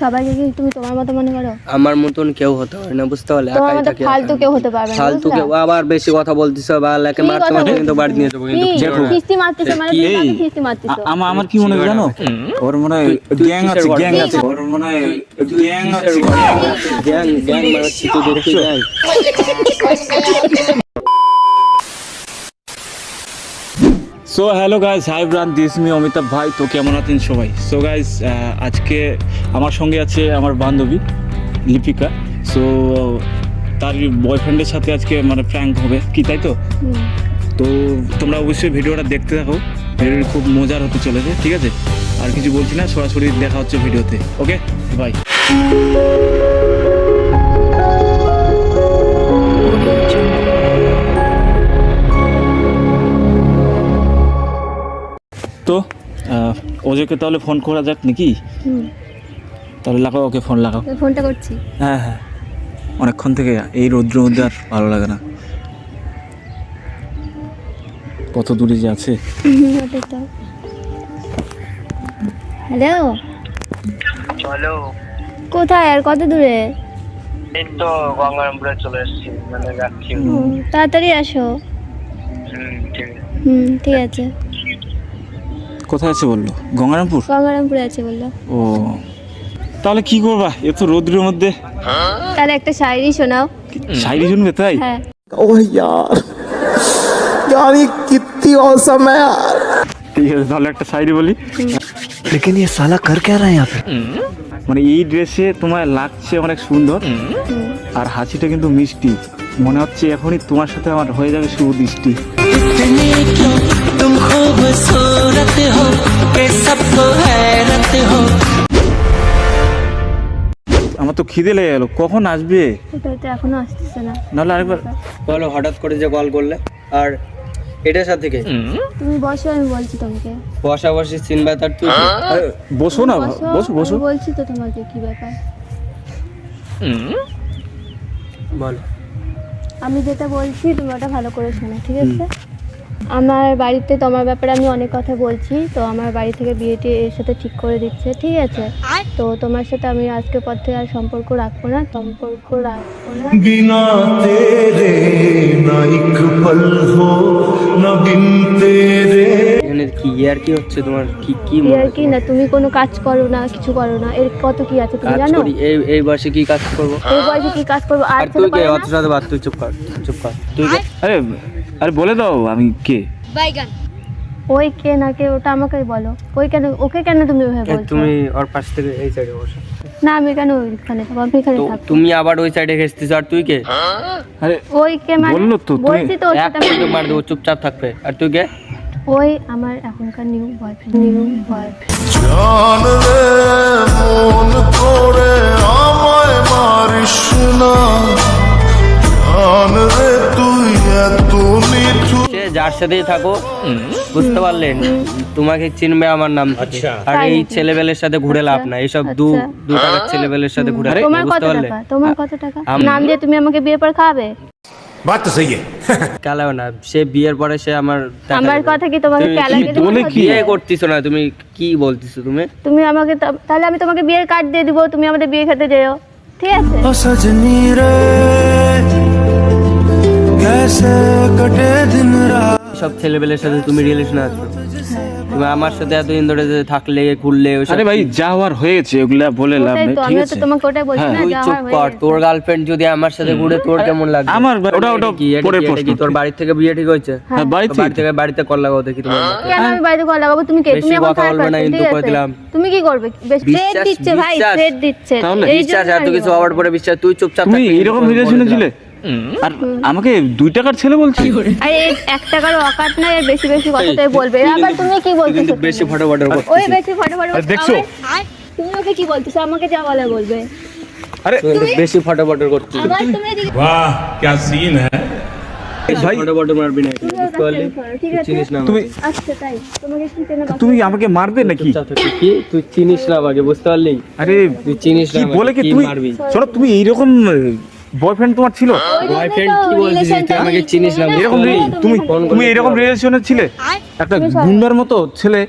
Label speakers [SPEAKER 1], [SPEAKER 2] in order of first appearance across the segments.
[SPEAKER 1] সবাইকে কি তুমি তোমার মতো মনে করো?
[SPEAKER 2] আমার মতন কেউ হতে পারে না বুঝতে পারলে? একাই থাকি
[SPEAKER 1] ফালতু কেউ হতে পারবে না
[SPEAKER 2] ফালতু কেউ আবার বেশি কথা বলতিছো বা লাকে মারতে মারতে কিন্তু বাড়ি নিয়ে যাব কিন্তু না।
[SPEAKER 1] কিস্তি মারতেছো মানে তুমি কাকে কিস্তি মারতেছো?
[SPEAKER 3] আমার আমার কি মনে হয় জানো? ওর মনে হয় গ্যাং আছে গ্যাং আছে। ওর মনে হয় গ্যাং আছে।
[SPEAKER 2] গ্যাং গ্যাং মারাচ্ছি তুই দেখছি?
[SPEAKER 3] সো হ্যালো গাইস হাই ব্রান দিস মি অমিতাভ ভাই তো কেমন আছেন সবাই? সো গাইস আজকে আমার সঙ্গে আছে আমার বান্ধবী লিপিকা। সো তার বয়ফ্রেন্ডের সাথে আজকে মানে প্র্যাঙ্ক হবে। কি তাই তো? তো তোমরা অবশ্যই ভিডিওটা দেখতে থাকো। ভিডিওটি খুব মজার হতে চলেছে ঠিক আছে? আর কিছু বলছি না সরাসরি দেখা হচ্ছে ভিডিওতে ওকে বাই ওজেকে তাহলে ফোন করা যাক নাকি?
[SPEAKER 1] হুম।
[SPEAKER 3] তাহলে লাগাও ওকে ফোন লাগাও।
[SPEAKER 1] ফোনটা করছি।
[SPEAKER 3] হ্যাঁ হ্যাঁ। অনেকক্ষণ থেকে এই রৌদ্র মধ্যে আর ভালো লাগে না। কত দূরে যে আছে।
[SPEAKER 1] হ্যালো?
[SPEAKER 4] চলো
[SPEAKER 1] কোথায় আর কত দূরে?
[SPEAKER 4] এই তো গঙ্গারামপুরে চলে এসেছি মানে যাচ্ছি।
[SPEAKER 1] হুম, তাড়াতাড়ি আসো।
[SPEAKER 4] হুম, ঠিক আছে।
[SPEAKER 1] হুম ঠিক আছে
[SPEAKER 3] কোথায় আছে বললো গঙ্গারামপুর
[SPEAKER 1] গঙ্গারামপুরে আছে বললো
[SPEAKER 3] ও তাহলে কি করবা এত রৌদ্রের মধ্যে
[SPEAKER 1] তাহলে একটা শায়রি শোনাও
[SPEAKER 3] শাইরি শুনবে তাই
[SPEAKER 1] হ্যাঁ
[SPEAKER 5] ओह यार यार ये कितनी औसम है यार
[SPEAKER 3] ঠিক আছে তাহলে একটা শাইরি বলি
[SPEAKER 5] लेकिन ये साला कर क्या रहा है यहाँ पे
[SPEAKER 3] মানে এই ড্রেসে তোমার লাগছে অনেক সুন্দর আর হাসিটা কিন্তু মিষ্টি মনে হচ্ছে এখনই তোমার সাথে আমার হয়ে যাবে শুভ দৃষ্টি আমার তো খিদে লেগে গেল। কখন আসবে?
[SPEAKER 1] কোথায় তো এখনও আসতেছে না।
[SPEAKER 3] নাহলে আরেকবার।
[SPEAKER 2] বলো হঠাৎ করে যে কল করলে। আর এটার সাথে থেকে
[SPEAKER 1] তুমি বসো আমি বলছি তোমাকে।
[SPEAKER 2] বসা বসি সিন ব্যাটার তুই
[SPEAKER 3] আরে, বসো না বসো বসো।
[SPEAKER 1] আমি বলছি তো তোমাকে কি ব্যাপার।
[SPEAKER 2] বল।
[SPEAKER 1] আমি যেটা বলছি তুমি ওটা ভালো করে শোনো ঠিক আছে? আমার বাড়িতে তোমার ব্যাপারে আমি অনেক কথা বলছি তো আমার বাড়ি থেকে বিয়েটি এর সাথে ঠিক করে দিচ্ছে ঠিক আছে? তো তোমার সাথে আমি আজকের পর থেকে আর সম্পর্ক রাখব না সম্পর্ক রাখব না।
[SPEAKER 2] কি আর কি হচ্ছে তোমার? কি কি
[SPEAKER 1] আর কি না তুমি কোনো কাজ করো না কিছু করো না এর কত কি আছে তুমি জানো?
[SPEAKER 2] এই এই বয়সে কি কাজ করব?
[SPEAKER 1] এই বয়সে কি কাজ করব? আর
[SPEAKER 2] তুই অত সাথে বাদ তুই চুপ কর চুপ কর। তুই
[SPEAKER 3] আরে আরে বলে দাও আমি কে?
[SPEAKER 1] বাইগান ওই কে না কে ওটা আমাকে বলো। ওই কেন ওকে কেন তুমি
[SPEAKER 2] এ,
[SPEAKER 1] বলছো?
[SPEAKER 2] তুমি ওর পাশ থেকে এই সাইডে বসো।
[SPEAKER 1] না আমি কেন ওইখানে থাকব? আমি এখানে
[SPEAKER 2] তো
[SPEAKER 1] থাকব।
[SPEAKER 2] তুমি আবার ওই সাইডে ঘেসতিস আর তুই কে?
[SPEAKER 3] আরে
[SPEAKER 1] ওই কে মানে
[SPEAKER 3] বলল তো, তুমি-
[SPEAKER 1] বলছি তো ওর সাথে আমি-
[SPEAKER 2] মিনিট মার দেবো চুপচাপ থাকবে। আর তুই কে?
[SPEAKER 1] ওই আমার এখনকার নিউ বয়ফ্রেন্ড নিউ বয়ফ্রেন্ড
[SPEAKER 6] জান রে মন করে আমায় মারিস না। জান রে তুই
[SPEAKER 2] যার সাথেই থাকো বুঝতে পারলেন তোমাকে চিনবে আমার নাম। আচ্ছা। আর এই ছেলেবেলের সাথে ঘুরে লাভ না এইসব
[SPEAKER 1] আচ্ছা।
[SPEAKER 2] দু দু টাকার ছেলেবেলের সাথে ঘুরে
[SPEAKER 1] তোমার কত টাকা? তোমার কত টাকা? নাম দিয়ে তুমি আমাকে পর খাবে
[SPEAKER 6] বাত তো
[SPEAKER 2] কালাও না সে বিয়ের পরে সে আমার
[SPEAKER 1] আমার কথা কি তোমাকে
[SPEAKER 2] তুমি কি বিয়ে করতেছো না তুমি কি বলতিছো তুমি?
[SPEAKER 1] তুমি আমাকে তাহলে আমি তোমাকে বিয়ের কার্ড দিয়ে দিব তুমি আমাদের বিয়ে খেতে যেও। ঠিক আছে?
[SPEAKER 6] রে।
[SPEAKER 2] সব ছেলেবেলের সাথে তুমি রিলেশন আছো। তুমি আমার সাথে এতদিন ধরে যে থাকলে ঘুরলে
[SPEAKER 3] আরে ভাই যা হওয়ার হয়েছে ওগুলা বলে লাভ নেই ঠিক আছে?
[SPEAKER 1] তোমাকে ওটাই বলছি
[SPEAKER 3] হ্যাঁ,
[SPEAKER 1] না
[SPEAKER 2] চুপ কর তোর গার্লফ্রেন্ড যদি আমার সাথে ঘুরে তোর কেমন লাগবে
[SPEAKER 3] আমার ওটা- ওটা
[SPEAKER 2] কি?
[SPEAKER 3] পরে প্রশ্ন।
[SPEAKER 2] কি? তোর বাড়ি থেকে বিয়ে ঠিক হয়েছে?
[SPEAKER 3] হ্যাঁ
[SPEAKER 2] বাড়ি থেকে। বাড়িতে কল লাগাও দেখি তোমার
[SPEAKER 1] কেন আমি বাড়িতে কল লাগাবো তুমি কে? তুমি
[SPEAKER 2] কথা বলবে না কিন্তু
[SPEAKER 1] আছে?
[SPEAKER 2] দিলাম।
[SPEAKER 1] তুমি কি করবে? থ্রেড দিচ্ছে ভাই। থ্রেড দিচ্ছে।
[SPEAKER 3] তাহলে?
[SPEAKER 2] বিশ্বাস এত কিছু। হওয়ার পরে বিশ্বাস তুই চুপচাপ থাকবি,
[SPEAKER 3] এইরকম
[SPEAKER 2] বলে
[SPEAKER 3] রিলেশনে ছিলে আর আমাকে দুই টাকার ছেলে বলছি
[SPEAKER 1] আরে এই এক টাকার অকাত নাই আর বেশি বেশি কথাটাই
[SPEAKER 2] এই,
[SPEAKER 1] বলবে
[SPEAKER 2] তুই
[SPEAKER 1] আবার
[SPEAKER 2] কিন্তু-
[SPEAKER 1] তুমি কি
[SPEAKER 2] তুই
[SPEAKER 1] বলতেছো
[SPEAKER 2] কিন্তু বেশি ফটো ফটো
[SPEAKER 1] ওই বেশি ফটো ফটো
[SPEAKER 3] আরে দেখছো?
[SPEAKER 1] তুমি ওকে কি বলতেছো আমাকে যা বলে বলবে
[SPEAKER 3] আরে
[SPEAKER 2] বেশি ফটো ফটো করছিস
[SPEAKER 1] আবার তুমি এদিকে
[SPEAKER 6] वाह क्या सीन है
[SPEAKER 3] ভাই
[SPEAKER 2] ফটো ফটো মারবি না
[SPEAKER 1] তুমি ওর
[SPEAKER 2] বুঝতে পারলি
[SPEAKER 1] কাছে করো, ঠিক আছে
[SPEAKER 2] চিনিস না
[SPEAKER 3] তুমি
[SPEAKER 1] আচ্ছা তাই তোমাকে কি চেনা কথা
[SPEAKER 3] তুমি আমাকে মারবে নাকি
[SPEAKER 2] চুপচাপ থাকবি। কি তুই চিনিস না আমাকে বুঝতে পারলি
[SPEAKER 3] আরে
[SPEAKER 2] তুই চিনিস না
[SPEAKER 3] কি
[SPEAKER 2] আমাকে,
[SPEAKER 3] বলে কি
[SPEAKER 2] কি
[SPEAKER 3] তুমি
[SPEAKER 2] মারবি
[SPEAKER 3] শোনো তুমি এইরকম বয়ফ্রেন্ড তোমার ছিল
[SPEAKER 2] বয়ফ্রেন্ড কি বলছিস তুই আমাকে চিনিস না
[SPEAKER 3] এরকম
[SPEAKER 2] বুঝতে
[SPEAKER 3] রে-
[SPEAKER 2] পারলি?
[SPEAKER 3] তুমি
[SPEAKER 2] ফোন করে
[SPEAKER 3] তুমি এরকম রিলেশনে ছিলে একটা গুন্ডার মতো ছেলে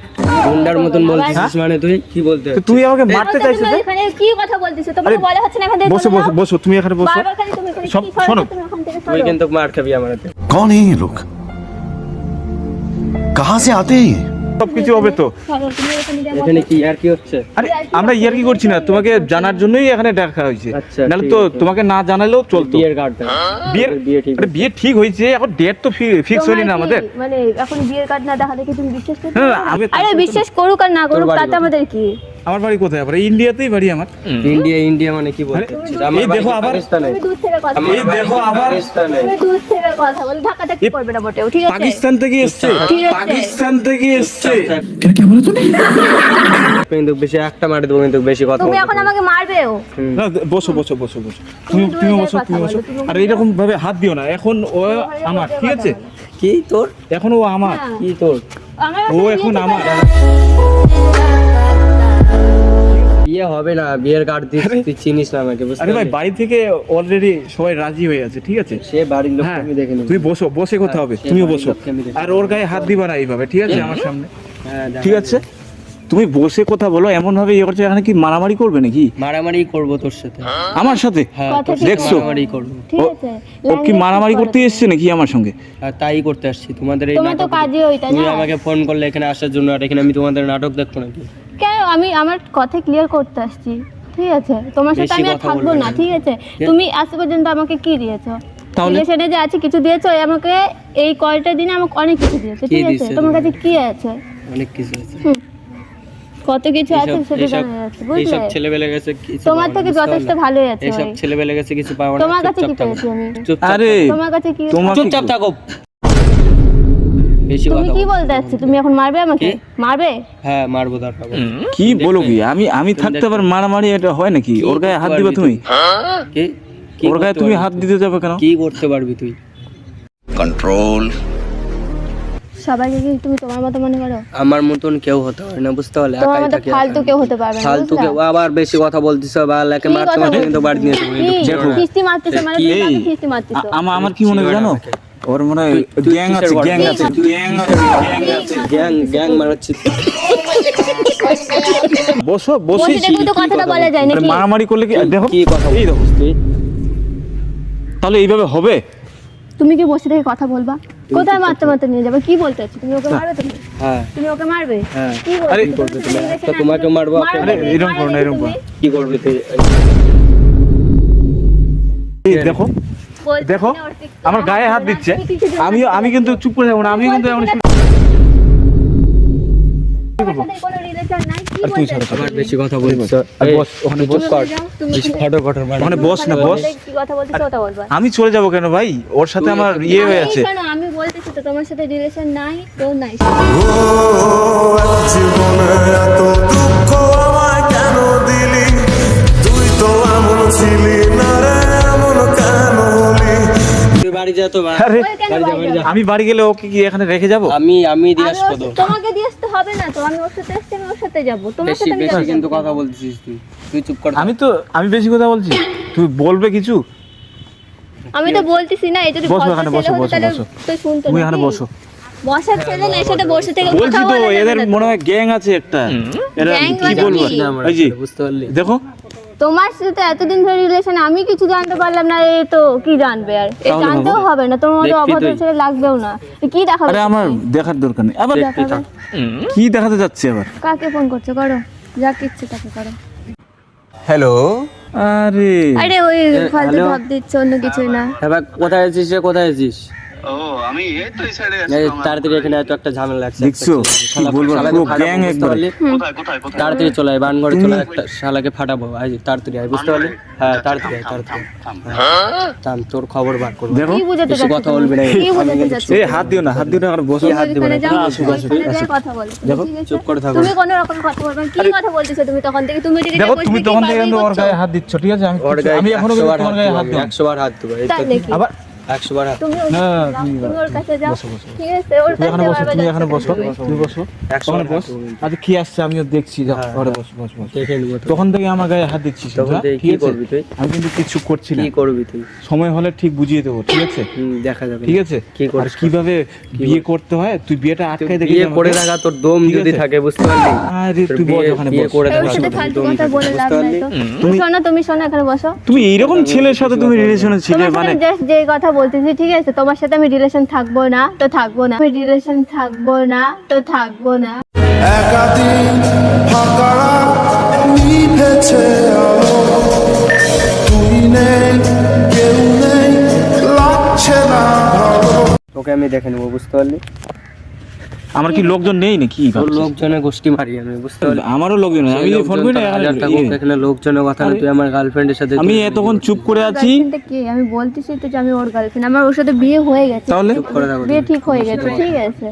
[SPEAKER 2] গুন্ডার মতন বলছিস মানে তুই কি বলতে
[SPEAKER 3] তো তুই আমাকে মারতে
[SPEAKER 1] আচ্ছা,
[SPEAKER 3] চাইছিস
[SPEAKER 1] তুমি
[SPEAKER 3] যে?
[SPEAKER 1] এখানে কি কথা বলতেছো তোমাকে
[SPEAKER 3] আরে,
[SPEAKER 1] বলা হচ্ছে না এখান থেকে
[SPEAKER 3] বসো
[SPEAKER 1] চলে
[SPEAKER 3] বসো
[SPEAKER 1] যাও।
[SPEAKER 3] বসো তুমি এখানে বসো
[SPEAKER 1] বারবার খালি তুমি এখানে
[SPEAKER 3] সব-
[SPEAKER 1] কি করো?
[SPEAKER 3] শোনো।
[SPEAKER 1] তুমি ওখান থেকে
[SPEAKER 2] তুই
[SPEAKER 1] সরো।
[SPEAKER 2] কিন্তু মার খাবি আমার হাতে
[SPEAKER 6] कौन है ये लोग कहाँ से आते हैं ये
[SPEAKER 3] সবকিছু হবে তো।
[SPEAKER 1] এখানে
[SPEAKER 2] কি আর কি হচ্ছে?
[SPEAKER 3] আরে আমরা ইয়ার কি করছি না? তোমাকে জানার জন্যই এখানে দেখা হয়েছে।
[SPEAKER 2] আচ্ছা,
[SPEAKER 3] নাহলে তো তোমাকে না জানালেও চলতো।
[SPEAKER 2] বিয়ের কার্ডটা
[SPEAKER 3] বিয়ের
[SPEAKER 2] বিয়ে ঠিক
[SPEAKER 3] বিয়ে ঠিক হয়েছে। এখন ডেট তো ফিক্স হয়নি না আমাদের।
[SPEAKER 1] মানে এখন বিয়ের কার্ড না দেখালে কি তুমি বিশ্বাস করতে?
[SPEAKER 3] আমি-
[SPEAKER 1] আরে বিশ্বাস করুক আর না করুক তাতে আমাদের কি?
[SPEAKER 3] আমার বাড়ি কোথায়? আবার ইন্ডিয়াতেই বাড়ি আমার।
[SPEAKER 2] ইন্ডিয়া ইন্ডিয়া মানে কি বলতে?
[SPEAKER 3] এই দেখো আবার-
[SPEAKER 1] তুমি
[SPEAKER 3] এই দেখো আবার
[SPEAKER 2] পাকিস্তানে।
[SPEAKER 1] তুমি দূর থেকে কথা বলো। ঢাকাটা কি করবে না মোটেও? ঠিক আছে?
[SPEAKER 3] পাকিস্তান থেকে এসছে। পাকিস্তান থেকে এসছে।
[SPEAKER 2] কিন্তু বেশি একটা মারি দেবো কিন্তু বেশি কথা
[SPEAKER 1] তুমি এখন। আমাকে মারবেও
[SPEAKER 3] না, বসো বসো বসো বসো। তুমি তুমি বসো তুমি
[SPEAKER 1] বলো,
[SPEAKER 3] বসো আর এরকম ভাবে হাত দিও না। এখন ও আমার ঠিক আছে?
[SPEAKER 2] কি তোর?
[SPEAKER 3] এখন ও আমার।
[SPEAKER 1] হ্যাঁ।
[SPEAKER 2] কি তোর?
[SPEAKER 3] ও এখন আমার।
[SPEAKER 2] বিয়ে হবে না বিয়ের কার্ড দিস তুই চিনিস না আমাকে বুঝতে
[SPEAKER 3] আরে ভাই বাড়ি থেকে অলরেডি সবাই রাজি হয়ে আছে ঠিক আছে?
[SPEAKER 2] সে বাড়ির লোক
[SPEAKER 3] হ্যাঁ
[SPEAKER 2] আমি দেখে নেব।
[SPEAKER 3] তুমি বসো বসে কথা হবে তুমিও বসো। আর ওর গায়ে হাত দিবা না এইভাবে ঠিক আছে? আমার সামনে।
[SPEAKER 2] হ্যাঁ
[SPEAKER 3] ঠিক আছে? তুমি বসে কথা বলো এমন ভাবে ইয়ে করছে এখানে কি মারামারি করবে নাকি?
[SPEAKER 2] মারামারি করব তোর সাথে।
[SPEAKER 3] আমার সাথে?
[SPEAKER 2] হ্যাঁ
[SPEAKER 3] দেখছ?
[SPEAKER 2] মারামারি করব।
[SPEAKER 1] ঠিক
[SPEAKER 3] ও-
[SPEAKER 1] আছে।
[SPEAKER 3] ও কি মারামারি করতে এসছে নাকি আমার সঙ্গে?
[SPEAKER 2] আর তাই করতে আসছি। তোমাদের এই নাটক তুমি আমাকে ফোন করলে এখানে আসার জন্য আর এখানে আমি তোমাদের নাটক দেখব নাকি?
[SPEAKER 1] কেন? আমি আমার কথা ক্লিয়ার করতে আসছি। ঠিক আছে? তোমার সাথে আমি আর থাকব না। ঠিক আছে? তুমি আজ পর্যন্ত আমাকে কি দিয়েছ? রিলেশনে যে আছে কিছু দিয়েছ আমাকে এই কয়টা দিনে আমাকে অনেক কিছু দিয়েছ ঠিক আছে? তোমার কাছে কি আছে?
[SPEAKER 2] অনেক কিছু আছে।
[SPEAKER 1] কত কিছু আছে সেটা জানা যাচ্ছে বুঝলে?
[SPEAKER 2] এইসব ছেলেবেলে গেছে কিছু
[SPEAKER 1] তোমার থেকে যথেষ্ট ভালোই আছে
[SPEAKER 2] এইসব
[SPEAKER 1] ভাই।
[SPEAKER 2] ছেলেবেলে গেছে কিছু পাবো না
[SPEAKER 1] তোমার কাছে কি পেয়েছি আমি?
[SPEAKER 3] আরে
[SPEAKER 1] তোমার কাছে কি
[SPEAKER 2] চুপচাপ থাকো। বেশি
[SPEAKER 1] তুমি কি বলতে আসছো তুমি এখন মারবে আমাকে? মারবে?
[SPEAKER 2] হ্যাঁ মারবো
[SPEAKER 3] কি বলো কি? আমি আমি থাকতে পার মারামারি এটা হয় নাকি? ওর গায়ে হাত দিবে তুমি?
[SPEAKER 2] কি
[SPEAKER 3] ওর গায়ে তুমি হাত দিতে যাবে কেন?
[SPEAKER 2] কি করতে তুই?
[SPEAKER 6] কন্ট্রোল
[SPEAKER 1] সবাইকে কি তুমি তোমার মতো মনে করো?
[SPEAKER 2] আমার মতন কেউ হতে পারে না বুঝতে পারলে? একাই
[SPEAKER 1] ফালতু কেউ হতে পারবে না
[SPEAKER 2] ফালতু কেউ আবার বেশি কথা বলতিছ বা লাকে মারতে মারতে কিন্তু বাড়ি নিয়ে
[SPEAKER 1] কিস্তি মারতেছ মানে কিস্তি মারতেছ?
[SPEAKER 3] আমার আমার কি মনে জানো? ওর মনে হয় গ্যাং আছে গ্যাং আছে গ্যাং আছে
[SPEAKER 2] গ্যাং গ্যাং মারাচ্ছি।
[SPEAKER 3] বসো
[SPEAKER 1] বসে।
[SPEAKER 3] বসেছি
[SPEAKER 1] তো কথাটা বলা যায় নাকি?
[SPEAKER 3] মারামারি করলে কি দেখো।
[SPEAKER 2] কি কথা
[SPEAKER 3] এই দেখো।
[SPEAKER 2] তুই
[SPEAKER 3] তাহলে এইভাবে হবে?
[SPEAKER 1] তুমি কি বসে থেকে কথা বলবা? কোথায় মারতে মারতে নিয়ে যাবে? কি বলতে চাচ্ছ তুমি ওকে মারবে তুমি?
[SPEAKER 2] হ্যাঁ।
[SPEAKER 1] তুমি ওকে মারবে?
[SPEAKER 2] হ্যাঁ।
[SPEAKER 1] কি বলতে
[SPEAKER 3] আরে,
[SPEAKER 1] তুমি
[SPEAKER 2] তো তোমাকে মারবো,
[SPEAKER 3] আরে, এরম করো না, এরম করো।
[SPEAKER 2] কি করবি? তুই
[SPEAKER 3] এই দেখো। দেখো আমার গায়ে হাত দিচ্ছে।
[SPEAKER 1] না,
[SPEAKER 3] আমি আমি কিন্তু চুপ করে যাব না আমি কিন্তু এখন
[SPEAKER 1] তোমার সাথে কোনো relation নাই, কি
[SPEAKER 3] আর তুই
[SPEAKER 1] বলতে
[SPEAKER 3] ছাড়ো,
[SPEAKER 1] চাচ্ছ?
[SPEAKER 2] আবার বেশি কথা বলছিস
[SPEAKER 3] আর বস ওখানে বস।
[SPEAKER 1] তুমি যাও, তুমি
[SPEAKER 2] বেশি
[SPEAKER 1] ওখানে-
[SPEAKER 2] ফটো ফটো মার
[SPEAKER 3] ওখানে বস না বস।
[SPEAKER 1] কি কথা বলতেছো ওটা বলবা।
[SPEAKER 3] আমি চলে যাব কেন ভাই? ওর সাথে আমার ইয়ে হয়ে আছে।
[SPEAKER 1] আমি বলতেছি তো তোমার সাথে রিলেশন নাই তো নাই।
[SPEAKER 6] এত দুঃখ আমায় কেন দিলি? তুই তো এমন ছিলি
[SPEAKER 2] বাড়ি যা তো
[SPEAKER 3] আরে। আমি বাড়ি গেলে ওকে কি এখানে রেখে যাব?
[SPEAKER 2] আমি আমি দিয়ে আসব তো।
[SPEAKER 1] তোমাকে দিয়ে আসতে হবে না তো আমি ওর সাথে আসছি আমি ওর সাথে যাব। তোমার
[SPEAKER 2] বেশি
[SPEAKER 1] সাথে আমি
[SPEAKER 2] বেশি কিন্তু কথা বলছিস তুই। তুই চুপ কর।
[SPEAKER 3] আমি তো আমি বেশি কথা বলছি। তুই বলবে কিছু?
[SPEAKER 1] আমি তো বলতেছি না এই যদি
[SPEAKER 3] বসো এখানে, বসো, বসো, বসো।
[SPEAKER 1] তো শুনতো
[SPEAKER 3] তুমি এখানে বসো।
[SPEAKER 1] বসার ছেলে না সাথে বসে থেকে
[SPEAKER 3] বলছি তো এদের মনে হয় গ্যাং আছে একটা। এরা কি
[SPEAKER 1] মানে
[SPEAKER 3] বলব? এই যে দেখো।
[SPEAKER 1] তোমার সাথে এতদিন ধরে রিলেশন আমি কিছু জানতে পারলাম না এ তো কি জানবে আর? এ জানতেও হবে। না তোমার মতো অভদ্র ছেলে লাগবেও না। কি দেখাবে?
[SPEAKER 3] আরে আমার দেখার দরকার নেই। আবার কি দেখাতে যাচ্ছে আবার?
[SPEAKER 1] কাকে ফোন করছ? করো। যা কিচ্ছে তাকে করো।
[SPEAKER 3] হ্যালো আরে।
[SPEAKER 1] আরে ওই ফালতু? ভাব দিচ্ছে অন্য কিছুই না।
[SPEAKER 2] এবার কোথায় আছিস রে? কোথায় আছিস?
[SPEAKER 4] ও আমি এই তো এই সাইডে
[SPEAKER 2] তাড়াতাড়ি এখানে এত একটা ঝামেলা লাগছে।
[SPEAKER 3] দেখছ? কি বলব? পুরো গ্যাং একবার
[SPEAKER 4] কোথায় কোথায় কোথায়?
[SPEAKER 2] তাড়াতাড়ি চলে আয় বানঘরে চলে একটা শালাকে ফাটাবো। আজ তাড়াতাড়ি আয় বুঝতে পারলি? হ্যাঁ তাড়াতাড়ি আয় তাড়াতাড়ি। থাম তোর খবর বার করব।
[SPEAKER 3] দেখো।
[SPEAKER 2] কথা
[SPEAKER 1] তুমি?
[SPEAKER 2] বলবি না।
[SPEAKER 1] কি বুঝাতে চাচ্ছ
[SPEAKER 3] এই হাত দিও না হাত দিও না আর বসো
[SPEAKER 1] তুমি ওইখানে যাও,
[SPEAKER 3] আসুক, আসুক,
[SPEAKER 1] কথা বলো।
[SPEAKER 3] দেখো,
[SPEAKER 1] ঠিক আছে?
[SPEAKER 2] চুপ করে থাকো।
[SPEAKER 1] তুমি কোনো রকম কথা বলবে কি কথা বলতেছো তুমি তখন থেকে? তুমি যদি
[SPEAKER 3] দেখো তুমি তখন থেকে ওর গায়ে হাত দিচ্ছ ঠিক আছে? আমি
[SPEAKER 2] এখনও
[SPEAKER 3] তোমার
[SPEAKER 2] হাত
[SPEAKER 3] গায়ে
[SPEAKER 2] দেবো
[SPEAKER 3] হাত দিই
[SPEAKER 2] বার হাত?
[SPEAKER 3] আবার
[SPEAKER 2] একশো বার।
[SPEAKER 1] তুমি ওর কাছে যাও,
[SPEAKER 3] তুমি
[SPEAKER 1] তুমি ওর কাছে যাও।
[SPEAKER 3] বসো, বসো।
[SPEAKER 1] ঠিক আছে ওর
[SPEAKER 3] তুমি এখানে বসো তুমি এখানে বসো
[SPEAKER 1] তুমি।
[SPEAKER 3] তুমি বসো। ওখানে বস। আচ্ছা কি আসছে? আমিও দেখছি যাও
[SPEAKER 2] হ্যাঁ,
[SPEAKER 3] ঘরে
[SPEAKER 2] হ্যাঁ।
[SPEAKER 3] বস বস বস।
[SPEAKER 2] দেখে নিবো তো।
[SPEAKER 3] তখন থেকে আমার গায়ে হাত দিচ্ছিস
[SPEAKER 2] তখন
[SPEAKER 3] হ্যাঁ?
[SPEAKER 2] থেকে
[SPEAKER 3] ঠিক
[SPEAKER 2] কি করবি তুই?
[SPEAKER 3] আমি কিন্তু কিছু করছি না।
[SPEAKER 2] কি করবি তুই?
[SPEAKER 3] সময় হলে ঠিক বুঝিয়ে দেবো ঠিক আছে?
[SPEAKER 2] দেখা যাবে।
[SPEAKER 3] ঠিক আছে? আর কীভাবে বিয়ে করতে হয়? তুই বিয়েটা আটকে দেখি
[SPEAKER 2] বিয়ে করে থাকা তোর দম যদি থাকে বুঝতে পারলি?
[SPEAKER 3] আরে তুই
[SPEAKER 2] বিয়ে-
[SPEAKER 3] ওখানে
[SPEAKER 2] বিয়ে করে
[SPEAKER 1] ওর
[SPEAKER 2] থাকা
[SPEAKER 1] ফালতু কথা বলে লাভ নাই তো? তুমি শোনো তুমি শোনো এখানে বসো।
[SPEAKER 3] তুমি এইরকম ছেলের সাথে তুমি রিলেশনে ছিলে মানে
[SPEAKER 1] জাস্ট যে কথা বলতেছি ঠিক আছে তোমার সাথে আমি রিলেশন থাকব না তো থাকব না। আমি রিলেশন থাকব না তো থাকব না।
[SPEAKER 5] একাদিন ফাঁকারা নিভেছে আলো। তুই নেই কেউ নেই লাগছে না
[SPEAKER 2] তোকে আমি দেখে নেব বুঝতে পারলি?
[SPEAKER 3] আমার কি লোকজন নেই নাকি?
[SPEAKER 2] তোর লোকজনের গোষ্ঠী মারি আমি বুঝতে পারলি
[SPEAKER 3] আমারও লোকজন নেই। আমি ফোন
[SPEAKER 2] লোকজন
[SPEAKER 3] করি না এখানে
[SPEAKER 2] লোকজনের কথা না তুই আমার গার্লফ্রেন্ডের সাথে
[SPEAKER 3] আমি এতক্ষণ চুপ করে আছি।
[SPEAKER 1] কি? আমি বলতেছি তো যে আমি ওর গার্লফ্রেন্ড আমার ওর সাথে বিয়ে হয়ে গেছে।
[SPEAKER 3] তাহলে?
[SPEAKER 2] চুপ করে থাকো
[SPEAKER 1] বিয়ে ঠিক হয়ে গেছে ঠিক আছে।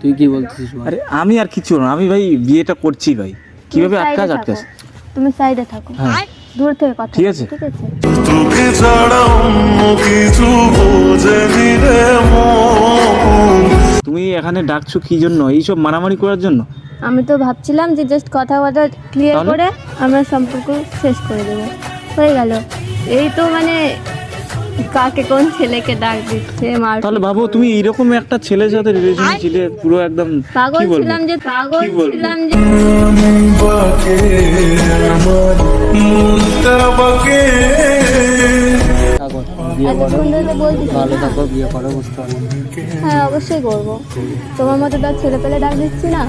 [SPEAKER 2] তুই কি বলছিস
[SPEAKER 3] আরে আমি আর কিছু না আমি ভাই বিয়েটা করছি ভাই। কীভাবে আটকাস আটকাস
[SPEAKER 1] তুমি সাইডে থাকো।
[SPEAKER 3] হ্যাঁ।
[SPEAKER 1] দূর থেকে কথা
[SPEAKER 3] ঠিক আছে।
[SPEAKER 1] ঠিক আছে?
[SPEAKER 6] তোকে ছাড়া অন্য কিছু বোঝেনি রে মন।
[SPEAKER 3] তুমি এখানে ডাকছো কি জন্য? এইসব মারামারি করার জন্য?
[SPEAKER 1] আমি তো ভাবছিলাম যে জাস্ট কথা কথা ক্লিয়ার করে আমরা সম্পর্ক শেষ করে দেবো। হয়ে গেল। এই তো মানে কাকে কোন ছেলেকে ডাক দিচ্ছে মার
[SPEAKER 3] তাহলে ভাবো তুমি এইরকম একটা ছেলের সাথে রিলেশন ছিলে পুরো একদম
[SPEAKER 1] পাগল ছিলাম যে পাগল? ছিলাম যে
[SPEAKER 2] বিয়ে করো।
[SPEAKER 1] তো বলছিস
[SPEAKER 2] ভালো থাকো বিয়ে করো বুঝতে পারলি।
[SPEAKER 1] হ্যাঁ অবশ্যই করব। তোমার মতো তার ছেলে পেলে ডাক দিচ্ছি না।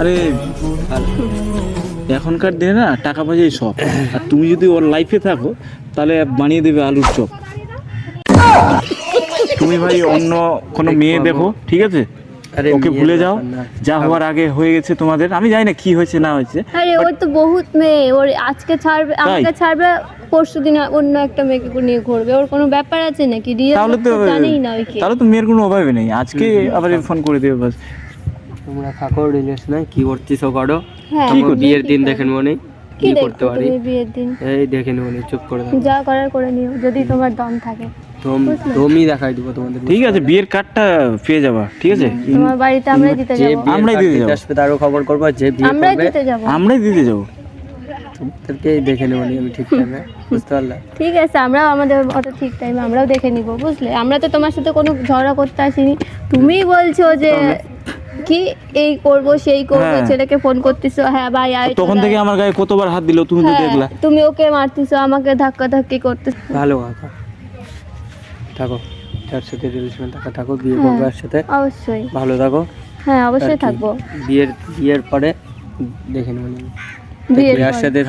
[SPEAKER 3] আরে এখনকার দিনে না টাকা পয়সাই সব। আর তুমি যদি ওর লাইফে থাকো তাহলে বানিয়ে দেবে আলুর চপ। তুমি ভাই অন্য কোনো মেয়ে দেখো। ঠিক আছে?
[SPEAKER 2] আরে
[SPEAKER 3] ওকে ভুলে যাও যা হওয়ার আগে হয়ে গেছে তোমাদের। আমি জানি না কি হয়েছে না হয়েছে
[SPEAKER 1] আরে ওর তো বহুত মেয়ে। ওর আজকে ছাড়বে আমাকে ছাড়বে পরশু দিন অন্য একটা মেয়েকে নিয়ে ঘুরবে। ওর কোনো ব্যাপার আছে নাকি? রিয়েল
[SPEAKER 3] তাহলে তো
[SPEAKER 1] জানেই না
[SPEAKER 3] তাহলে তো মেয়ের কোনো অভাবে নেই। আজকে আবার ফোন করে দেবে বাস।
[SPEAKER 2] তোমরা থাকো রিলেশনে কি করছিস ও করো?
[SPEAKER 1] হ্যাঁ
[SPEAKER 2] বিয়ের দিন দেখে নেব নি
[SPEAKER 1] কি
[SPEAKER 2] করতে পারি?
[SPEAKER 1] বিয়ের দিন?
[SPEAKER 2] এই দেখে নেব চুপ করে থাকো।
[SPEAKER 1] যা করার করে নিও যদি তোমার দম থাকে।
[SPEAKER 2] তোম দেখাই দিব তোমাদের
[SPEAKER 3] ঠিক আছে বিয়ের কার্ডটা পেয়ে যাবা ঠিক আছে?
[SPEAKER 1] তোমার বাড়িতে আমরাই দিতে
[SPEAKER 2] যে
[SPEAKER 3] আমরাই দিয়ে
[SPEAKER 2] দিতে
[SPEAKER 3] যাব।
[SPEAKER 2] আসবে তারও খবর করব যে বিয়ে
[SPEAKER 1] আমরাই দিতে যাব।
[SPEAKER 3] আমরাই দিতে যাব।
[SPEAKER 2] তোদেরকে দেখে নেব আমি ঠিক টাইমে বুঝতে পারলে?
[SPEAKER 1] ঠিক আছে আমরাও আমাদের অত ঠিক টাইমে আমরাও দেখে নিব বুঝলে? আমরা তো তোমার সাথে কোনো ঝগড়া করতে আসিনি। তুমিই বলছো যে কি এই করব সেই করব
[SPEAKER 3] হ্যাঁ।
[SPEAKER 1] ছেলেকে ফোন করতেছো হ্যাঁ ভাই আয়
[SPEAKER 3] তখন থেকে আমার গায়ে কতবার হাত দিল তুমি তো
[SPEAKER 1] হ্যাঁ,
[SPEAKER 3] দেখলা।
[SPEAKER 1] তুমি ওকে মারতেছো আমাকে ধাক্কা ধাক্কি করতেছো।
[SPEAKER 2] ভালো কথা। থাকো তার সাথে রিলেশন থাকা থাকো বিয়ে করবে আর সাথে।
[SPEAKER 1] অবশ্যই।
[SPEAKER 2] ভালো থাকো।
[SPEAKER 1] হ্যাঁ অবশ্যই থাকব।
[SPEAKER 2] বিয়ের বিয়ের পরে দেখে নেব।
[SPEAKER 1] বিয়ের।
[SPEAKER 2] সাথে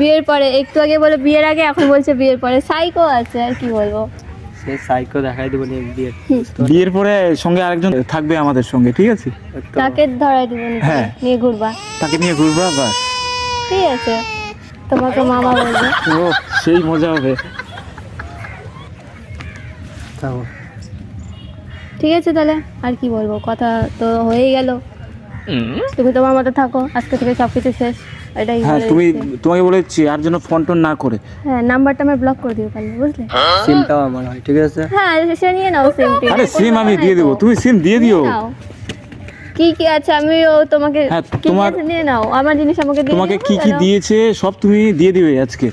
[SPEAKER 3] বিয়ের পরে?
[SPEAKER 1] একটু আগে বলে বিয়ের আগে এখন বলছে বিয়ের পরে। সাইকো আছে আর কি বলব।
[SPEAKER 2] সে সাইকো দেখাই দেবো নি বিয়ের
[SPEAKER 3] বিয়ের পরে সঙ্গে আরেকজন থাকবে আমাদের সঙ্গে ঠিক আছে?
[SPEAKER 1] তাকে ধরাই দিব
[SPEAKER 3] হ্যাঁ।
[SPEAKER 1] নিয়ে ঘুরবা।
[SPEAKER 3] তাকে নিয়ে ঘুরবা বাস।
[SPEAKER 1] ঠিক আছে। তোমাকে মামা বলবে।
[SPEAKER 3] ও সেই মজা হবে।
[SPEAKER 1] ঠিক আছে তাহলে আর কি বলব? কথা তো হয়েই গেল। তুমি তোমার মতো থাকো আজকে থেকে সব কিছু শেষ এটাই
[SPEAKER 3] হ্যাঁ
[SPEAKER 1] বলে
[SPEAKER 3] তুমি
[SPEAKER 1] দিচ্ছি।
[SPEAKER 3] তোমাকে বলেছি আর যেন ফোন টোন না করে।
[SPEAKER 1] হ্যাঁ নাম্বারটা আমার ব্লক করে দিও পারলে বুঝলে?
[SPEAKER 2] সিমটাও আমার হয় ঠিক আছে?
[SPEAKER 1] হ্যাঁ সে নিয়ে নাও সিমটি
[SPEAKER 3] আরে সিম আমি দিয়ে দেবো। তুমি সিম দিয়ে দিও।
[SPEAKER 1] কি কি আছে? আমিও তোমাকে
[SPEAKER 3] হ্যাঁ, তোমার-
[SPEAKER 1] নিয়ে নাও। আমার জিনিস আমাকে দিয়ে
[SPEAKER 3] তোমাকে কি কি দিয়েছে সব তুমি দিয়ে দিবে আজকে।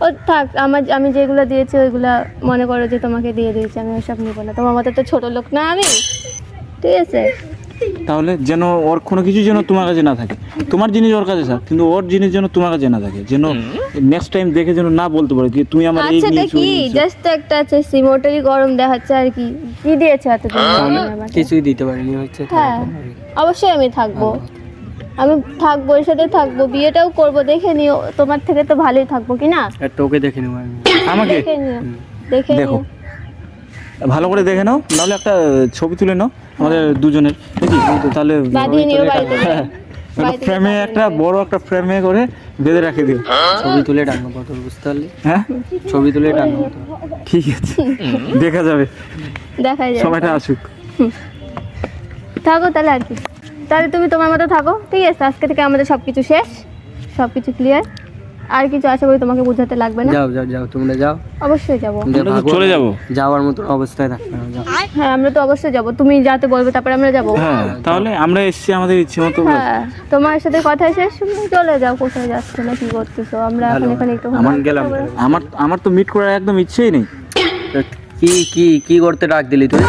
[SPEAKER 1] ও থাক আমার আমি যেগুলো দিয়েছি ওইগুলা মনে করো যে তোমাকে দিয়ে দিয়েছি আমি ওসব নিবো না। তোমার মতো তো ছোট লোক না আমি। ঠিক আছে?
[SPEAKER 3] তাহলে যেন ওর কোনো কিছু যেন তোমার কাছে না থাকে। তোমার জিনিস ওর কাছে থাক কিন্তু ওর জিনিস যেন তোমার কাছে না থাকে যেন নেক্সট টাইম দেখে যেন না বলতে পারে যে তুমি আমার এই
[SPEAKER 1] আচ্ছা
[SPEAKER 3] নিয়েছো
[SPEAKER 1] কি জাস্ট একটা আছে সিমোটারি গরম দেখাচ্ছে আর কি। কি দিয়েছে এতদিন
[SPEAKER 2] তাহলে
[SPEAKER 1] আমাকে?
[SPEAKER 2] কিছুই দিতে পারিনি হচ্ছে
[SPEAKER 1] হ্যাঁ। অবশ্যই আমি থাকব। আমি থাকব এর সাথে থাকব বিয়েটাও করব দেখে নিও তোমার থেকে তো ভালোই থাকব কি না?
[SPEAKER 2] তোকে দেখে নিও আমি।
[SPEAKER 3] আমাকে?
[SPEAKER 1] দেখে নিও দেখে
[SPEAKER 3] দেখো।
[SPEAKER 1] নিও।
[SPEAKER 3] ভালো করে দেখে নাও নাহলে একটা ছবি তুলে নাও। আমাদের দুজনের নাকি? তাহলে ফ্রেমে একটা বড় একটা ফ্রেমে করে বেঁধে রেখে দিও।
[SPEAKER 2] ছবি তুলে টানবো কত বুঝতে পারলি?
[SPEAKER 3] হ্যাঁ?
[SPEAKER 2] ছবি তুলে টানবো।
[SPEAKER 3] ঠিক আছে। দেখা যাবে।
[SPEAKER 1] দেখাই যাবে।
[SPEAKER 3] সময়টা আসুক।
[SPEAKER 1] থাকো তাহলে আর কি। তাহলে তুমি তোমার মতো থাকো। ঠিক আছে আজকে থেকে আমাদের সব কিছু শেষ। সব কিছু ক্লিয়ার আর কিছু আশা করি তোমাকে বোঝাতে লাগবে না।
[SPEAKER 2] যাও যাও যাও তোমরা যাও।
[SPEAKER 1] অবশ্যই যাব।
[SPEAKER 3] চলে যাব?
[SPEAKER 2] যাওয়ার মতো অবস্থায় থাকবে না
[SPEAKER 1] হ্যাঁ আমরা তো অবশ্যই যাব। তুমি যাতে বলবে তারপরে আমরা যাব।
[SPEAKER 3] হ্যাঁ তাহলে আমরা এসছি আমাদের ইচ্ছে মতো।
[SPEAKER 1] হ্যাঁ তোমার সাথে কথা শেষ। তুমি চলে যাও কোথায় যাচ্ছ না কি করতেছো? আমরা এখন এখানে একটু
[SPEAKER 2] আমার গেলাম।
[SPEAKER 3] আমার আমার তো মিট করার একদম ইচ্ছেই নেই।
[SPEAKER 2] কি কি কি করতে ডাক দিলি তুই?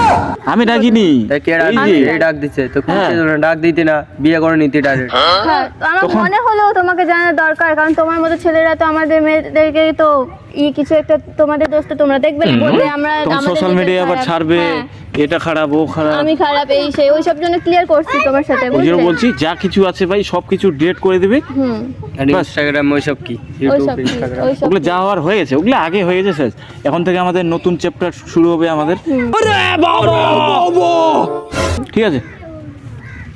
[SPEAKER 3] আমি ডাকিনি।
[SPEAKER 2] তা কে ডাক দিছে? এই ডাক দিছে। তো
[SPEAKER 3] হ্যাঁ।
[SPEAKER 2] খুশি ডাক দিতে না বিয়ে করে নিতে ডাইরেক্ট।
[SPEAKER 1] হ্যাঁ তো আমার মনে হলো তোমাকে জানার দরকার কারণ তোমার মতো ছেলেরা তো আমাদের মেয়েদেরকে তো ই কিছু একটা তোমাদের দোষ তো তোমরা দেখবে বলবে আমরা
[SPEAKER 3] সোশ্যাল মিডিয়া আবার ছাড়বে
[SPEAKER 1] হ্যাঁ,
[SPEAKER 3] এটা খারাপ ও খারাপ।
[SPEAKER 1] আমি খারাপ এই সেই ওইসব জন্য ক্লিয়ার করছি তোমার সাথে
[SPEAKER 3] ওই জন্য বলছি যা কিছু আছে ভাই সব কিছু ডিলিট করে দিবি।
[SPEAKER 1] হুম।
[SPEAKER 2] আর। ইনস্টাগ্রাম ওইসব কি? ইউটিউব ইনস্টাগ্রাম
[SPEAKER 3] ওগুলো যা হওয়ার হয়ে গেছে ওগুলো আগে হয়ে গেছে শেষ। এখন থেকে আমাদের নতুন চ্যাপ্টার শুরু হবে আমাদের। ঠিক আছে?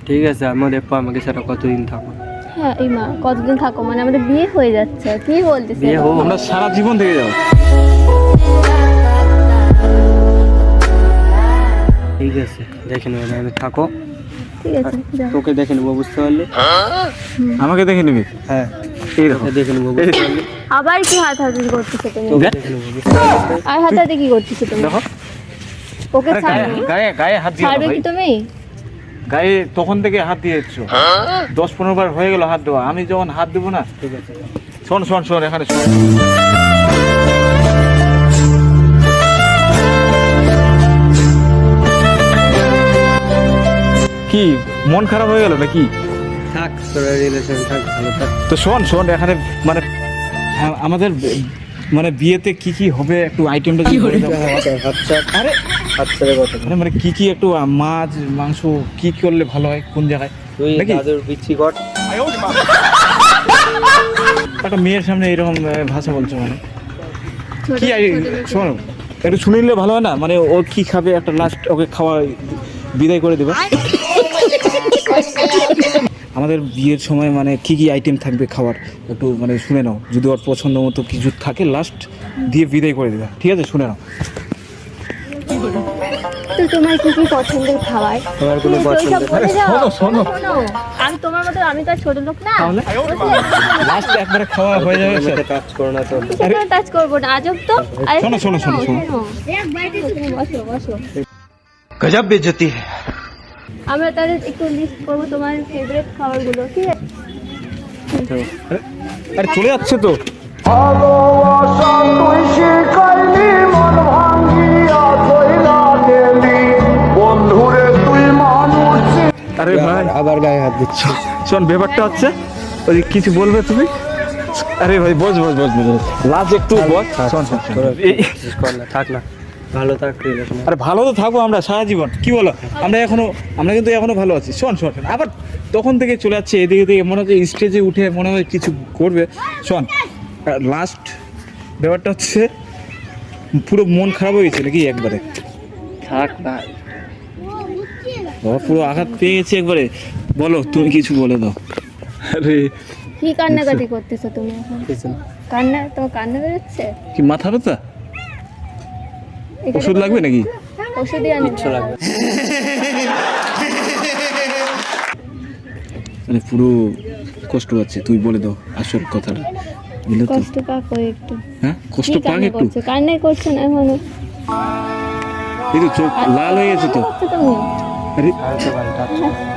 [SPEAKER 2] ঠিক আছে আমি দেখব আমাকে সেটা কতদিন থাকব?
[SPEAKER 1] হ্যাঁ এই মা কতদিন থাকো? মানে আমাদের বিয়ে হয়ে যাচ্ছে কি বলতেছে
[SPEAKER 2] বিয়ে হোক
[SPEAKER 3] আমরা সারা জীবন থেকে যাব।
[SPEAKER 2] ঠিক আছে দেখে নেব আমি থাকো।
[SPEAKER 1] ঠিক আছে যাও।
[SPEAKER 2] তোকে দেখে নেব বুঝতে পারলি?
[SPEAKER 3] আমাকে দেখে নিবি?
[SPEAKER 2] হ্যাঁ।
[SPEAKER 3] এই দেখো।
[SPEAKER 2] দেখে নেব বুঝতে পারলি?
[SPEAKER 1] আবার কি হাত হাতি করতেছো তুমি?
[SPEAKER 2] তোকে
[SPEAKER 3] দেখে
[SPEAKER 2] নেব বুঝতে পারলি?
[SPEAKER 1] আর হাত হাতে কি করতেছো তুমি?
[SPEAKER 3] দেখো।
[SPEAKER 1] ওকে
[SPEAKER 3] গায়ে
[SPEAKER 1] ছাড়বে
[SPEAKER 3] গায়ে গায়ে হাত দিয়ে
[SPEAKER 1] ছাড়বে কি তুমি?
[SPEAKER 3] গায়ে তখন থেকে হাত দিয়ে এসছো দশ পনেরো বার হয়ে গেল হাত দেওয়া। আমি যখন হাত দেবো না
[SPEAKER 2] ঠিক আছে।
[SPEAKER 3] শোন শোন শোন এখানে শোন। কি মন খারাপ হয়ে গেল নাকি?
[SPEAKER 2] থাক তোর রিলেশন থাক ভালো থাক।
[SPEAKER 3] তো শোন শোন এখানে মানে আমাদের মানে বিয়েতে কি কি হবে একটু আইটেমটা কি করে দাও।
[SPEAKER 2] আচ্ছা কথা।
[SPEAKER 3] মানে মানে কি কি একটু মাছ মাংস কি করলে ভালো হয় কোন জায়গায়?
[SPEAKER 2] তুই
[SPEAKER 3] নাকি?
[SPEAKER 2] দাদুর
[SPEAKER 3] একটা মেয়ের সামনে এরকম ভাষা বলছো মানে। কি শোনো একটু শুনে নিলে ভালো হয় না? মানে ও কি খাবে একটা লাস্ট ওকে খাওয়া বিদায় করে দেবে। আমাদের বিয়ের সময় মানে কি কি আইটেম থাকবে খাবার একটু মানে শুনে নাও। যদি ওর পছন্দ মতো কিছু থাকে লাস্ট দিয়ে বিদায় করে দেবে ঠিক আছে? শুনে নাও।
[SPEAKER 1] তো তোমার কি কি পছন্দের খাবার?
[SPEAKER 2] তোমার কোনো
[SPEAKER 1] যাও।
[SPEAKER 3] শোনো, শোনো।
[SPEAKER 1] আমি তোমার মতো আমি তো ছোট লোক না।
[SPEAKER 3] তাহলে? লাস্ট একবারে খাওয়া হয়ে যাবে
[SPEAKER 2] আমাকে টাচ করো না তো।
[SPEAKER 1] টাচ করব না। আজব তো।
[SPEAKER 3] শোনো, শোনো, শোনো, শোনো।
[SPEAKER 1] বসো বসো।
[SPEAKER 6] গজব বেজতি
[SPEAKER 1] আমরা তাহলে একটু লিস্ট করব তোমার ফেভারিট খাবারগুলো ঠিক আছে?
[SPEAKER 3] আরে- আরে চলে যাচ্ছে তো।
[SPEAKER 5] ভালোবাসা তুই শিখাইলি মন ভাঙ্গিয়া
[SPEAKER 3] আরে ভাই।
[SPEAKER 2] আবার গায়ে হাত দিচ্ছি।
[SPEAKER 3] শোন ব্যাপারটা হচ্ছে ওই কিছু বলবে তুমি? আরে ভাই বস বস বস বস লাস্ট একটু বস। শোন শোন
[SPEAKER 2] থাক না। ভালো থাক
[SPEAKER 3] আরে ভালো তো থাকব আমরা সারা জীবন। কি বলো? আমরা এখনও আমরা কিন্তু এখনও ভালো আছি। শোন শোন শোন। আবার তখন থেকে চলে যাচ্ছে এদিকে এদিকে মনে হচ্ছে স্টেজে উঠে মনে হয় কিছু করবে। শোন লাস্ট ব্যাপারটা হচ্ছে পুরো মন খারাপ হয়ে গেছে নাকি একবারে?
[SPEAKER 2] থাক না
[SPEAKER 3] বাবা পুরো আঘাত পেয়ে গেছে একবারে। বলো তুমি কিছু বলে দাও। আরে
[SPEAKER 1] কি কান্নাকাটি করতেছো তুমি এখন? কান্না তোমার কান্না বেরোচ্ছে?
[SPEAKER 3] কি মাথা ব্যথা? ওষুধ লাগবে নাকি?
[SPEAKER 1] ওষুধই আনি।
[SPEAKER 2] কিচ্ছু লাগবে
[SPEAKER 3] মানে পুরো কষ্ট পাচ্ছে তুই বলে দাও আসল কথাটা। বুঝলে তো?
[SPEAKER 1] কষ্ট পাকো একটু।
[SPEAKER 3] হ্যাঁ কষ্ট পাক
[SPEAKER 1] কান্না
[SPEAKER 3] একটু।
[SPEAKER 1] করছ? কান্নাই করছ না এখনও?
[SPEAKER 3] এই তো চোখ লাল হয়ে গেছে তো।
[SPEAKER 1] করছ তুমি
[SPEAKER 3] আরে
[SPEAKER 2] হালকা ভালো টাচ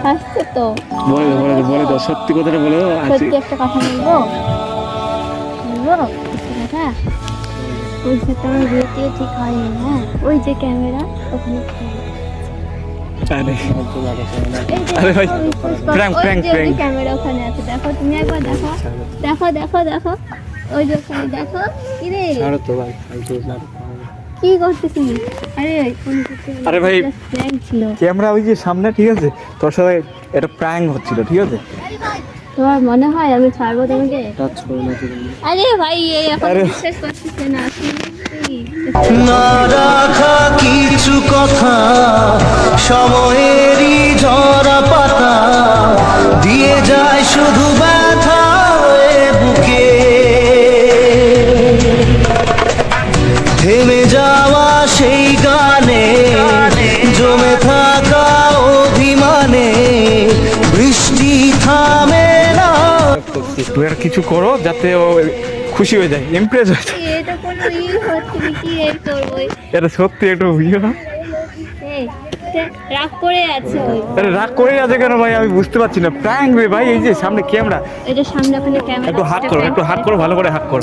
[SPEAKER 1] হাসছো তো।
[SPEAKER 3] বলে দাও বলে দাও বলে দাও সত্যি কথাটা বলে দাও
[SPEAKER 1] সত্যি একটা কথা বলব? বলব? কথা ওই সাথে আমার বিয়েতে ঠিক হয়নি হ্যাঁ? ওই যে ক্যামেরা ওখানে
[SPEAKER 3] আরে। আরে ভাই.
[SPEAKER 1] ক্যামেরা ওখানে আছে। দেখো তুমি একবার দেখো। দেখো দেখো দেখো। ওই যে ওখানে দেখো। কি রে?
[SPEAKER 2] ছাড়ো তো ভাই ফালতু না
[SPEAKER 1] কি করতেছিস আরে
[SPEAKER 3] আরে ভাই। ক্যামেরা ওই যে সামনে ঠিক আছে? তোর সাথে এটা প্র্যাঙ্ক হচ্ছিল ঠিক আছে?
[SPEAKER 1] তোমার মনে হয় আমি ছাড়বো তোমাকে?
[SPEAKER 2] টাচ করো না তুমি।
[SPEAKER 1] আরে ভাই এই এখন বিশ্বাস করতেছে না
[SPEAKER 6] না রাখা কিছু কথা সময়েরই ঝরা পাতা দিয়ে যায় শুধু ব্যথা বুকে। থেমে যাওয়া সেই গানে জমে থাকা অভিমানে বৃষ্টি থামে না।
[SPEAKER 3] তুই আর কিছু করো যাতে ও খুশি হয়ে যায় ইমপ্রেস হয়ে যায়।
[SPEAKER 1] এটা কোনো ই হচ্ছে কি এর করব?
[SPEAKER 3] এটা সত্যি একটু
[SPEAKER 1] তে- রাগ করে আছে।
[SPEAKER 3] আরে রাগ করে আছে কেন ভাই? আমি বুঝতে পারছি না। প্র্যাঙ্ক রে ভাই এই যে সামনে ক্যামেরা
[SPEAKER 1] এটা সামনে ওখানে ক্যামেরা
[SPEAKER 3] একটু হাত করো একটু হাত করো ভালো করে হাত করো।